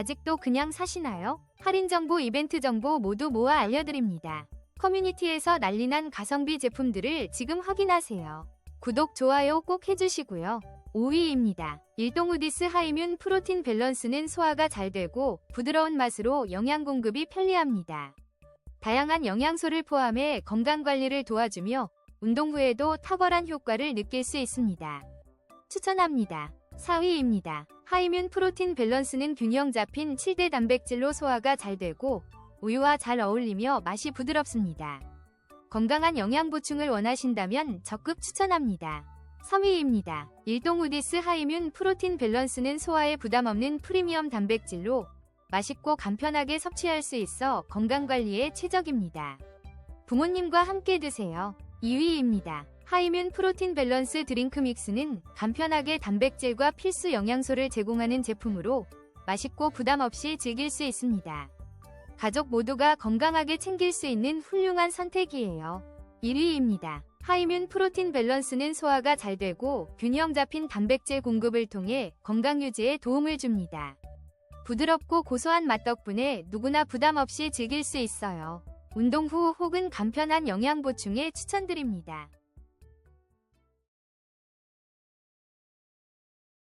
아직도 그냥 사시나요? 할인 정보, 이벤트 정보 모두 모아 알려드립니다. 커뮤니티에서 난리난 가성비 제품들을 지금 확인하세요. 구독, 좋아요 꼭 해주시고요. 5위입니다. 일동우디스 하이뮨 프로틴 밸런스는 소화가 잘 되고 부드러운 맛으로 영양 공급이 편리합니다. 다양한 영양소를 포함해 건강관리를 도와주며 운동 후에도 탁월한 효과를 느낄 수 있습니다. 추천합니다. 4위입니다. 하이뮨 프로틴 밸런스는 균형 잡힌 7대 단백질로 소화가 잘 되고 우유와 잘 어울리며 맛이 부드럽습니다. 건강한 영양 보충을 원하신다면 적극 추천합니다. 3위입니다. 일동우디스 하이뮨 프로틴 밸런스는 소화에 부담 없는 프리미엄 단백질로 맛있고 간편하게 섭취할 수 있어 건강관리에 최적입니다. 부모님과 함께 드세요. 2위입니다. 하이뮨 프로틴 밸런스 드링크 믹스는 간편하게 단백질과 필수 영양소를 제공하는 제품으로 맛있고 부담 없이 즐길 수 있습니다. 가족 모두가 건강하게 챙길 수 있는 훌륭한 선택이에요. 1위입니다. 하이뮨 프로틴 밸런스는 소화가 잘 되고 균형 잡힌 단백질 공급을 통해 건강 유지에 도움을 줍니다. 부드럽고 고소한 맛 덕분에 누구나 부담 없이 즐길 수 있어요. 운동 후 혹은 간편한 영양 보충에 추천드립니다.